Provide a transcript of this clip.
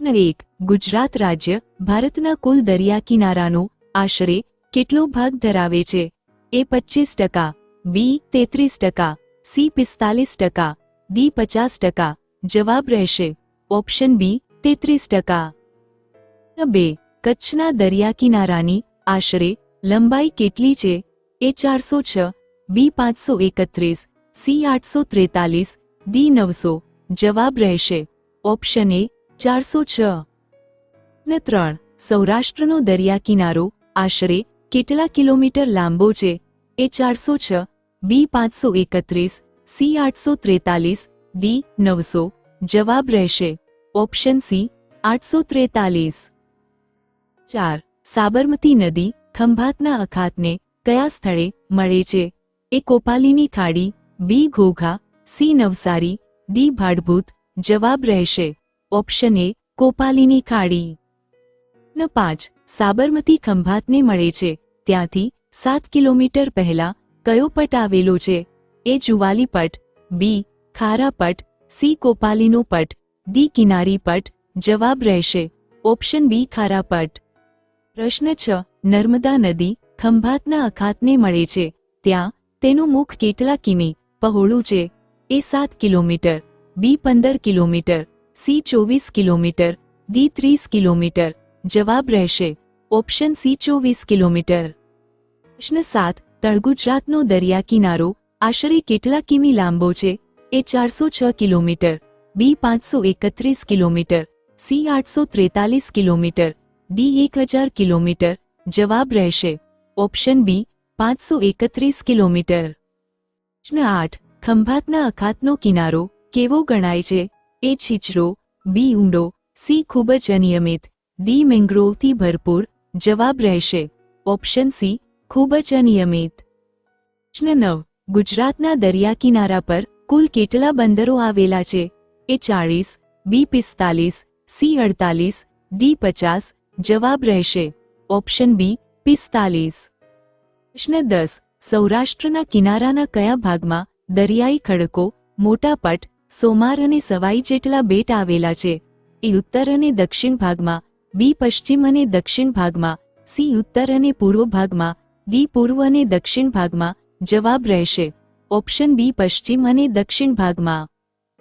એક, ગુજરાત રાજ્ય ભારતના કુલ દરિયા કિનારાનો આશરે કેટલો ભાગ ધરાવે છે? એ પચીસ ટકા, બી તેત્રીસ ટકા, સી પિસ્તાલીસ ટકા, ડી પચાસ ટકા, જવાબ રહેશે. ઓપ્શન બી, તેત્રીસ ટકા. બે, કચ્છના દરિયા કિનારાની આશરે લંબાઈ કેટલી છે? એ ચારસો છ, બી પાંચસો એકત્રીસ, સી આઠસો ત્રેતાલીસ, ડી નવસો, જવાબ રહેશે. ઓપ્શન એ ચારસો છ. ને ત્રણ, સૌરાષ્ટ્રનો દરિયા કિનારો, આશરે કેટલા કિલોમીટર લાંબો છે? એ ચારસો છ, બી પાંચસો એકત્રીસ, સી આઠસો ત્રેતાલીસ, ડી નવસો, જવાબ રહેશે. ઓપ્શન સી, આઠસો ત્રેતાલીસ. ચાર, સાબરમતી નદી, ખંભાતના અખાતને કયા સ્થળે મળે છે? એ કોપાલીની ખાડી, B Ghogha, C Navsari, D Bhadbhut, જવાબ રહેશે. ઓપ્શન એ, કોપાલીની ખાડી. ન પાંચ, સાબરમતી ખંભાતને મળે છે. ત્યાંથી સાત કિલોમીટર પહેલા કયો પટ આવેલો છે? એ જુવાલી પટ, બી, ખારા પટ, સી, કોપાલીનો પટ, ડી, કિનારી પટ, જવાબ રહેશે. ઓપ્શન બી, ખારા પટ. પ્રશ્ન છ, નર્મદા નદી, ખંભાતના અખાતને મળે છે. ત્યાં તેનું મુખ કેટલા કિમી, પહોળું છે? એ સાત કિલોમીટર, બી, પંદર કિલોમીટર. સી ચોવીસ કિલોમીટર ડી ત્રીસ કિલોમીટર, જવાબ રહેશે. ઓપ્શન સી ચોવીસ કિલોમીટર. પ્રશ્ન સાત, તળગુજરાતનો દરિયા કિનારો, આશરે કેટલા કિમી લાંબો છે? એ ચારસો છ કિલોમીટર. બી પાંચસો એકત્રીસ કિલોમીટર. સી આઠસો ત્રેતાલીસ કિલોમીટર. ડી એક હજાર કિલોમીટર. જવાબ રહેશે. ઓપ્શન બી પાંચસો એકત્રીસ કિલોમીટર. પ્રશ્ન આઠ, ખંભાતના અખાતનો કિનારો કેવો ગણાય છે? એ છીછરો બી ઊંડો સી ખૂબ જ અનિયમિત, ડી મેંગ્રોવથી ભરપૂર, જવાબ રહેશે. ઓપ્શન સી, ખૂબ જ અનિયમિત. પ્રશ્ન નવ, ગુજરાતના દરિયા કિનારા પર કુલ કેટલા બંદરો આવેલા છે? એ ચાળીસ, બી પિસ્તાલીસ, સી અડતાલીસ, ડી પચાસ, જવાબ રહેશે. ઓપ્શન બી, પિસ્તાલીસ. પ્રશ્ન દસ, સૌરાષ્ટ્રના કિનારાના કયા ભાગમાં દરિયાઈ ખડકો, મોટા પટ સોમાર અને સવાઈ જેટલા બેટ આવેલા છે. એ ઉત્તર અને દક્ષિણ ભાગમાં, બી પશ્ચિમ અને દક્ષિણ ભાગમાં, સી ઉત્તર અને પૂર્વ ભાગમાં, ડી પૂર્વ અને દક્ષિણ ભાગમાં જવાબ રહેશે. ઓપ્શન બી પશ્ચિમ અને દક્ષિણ ભાગમાં.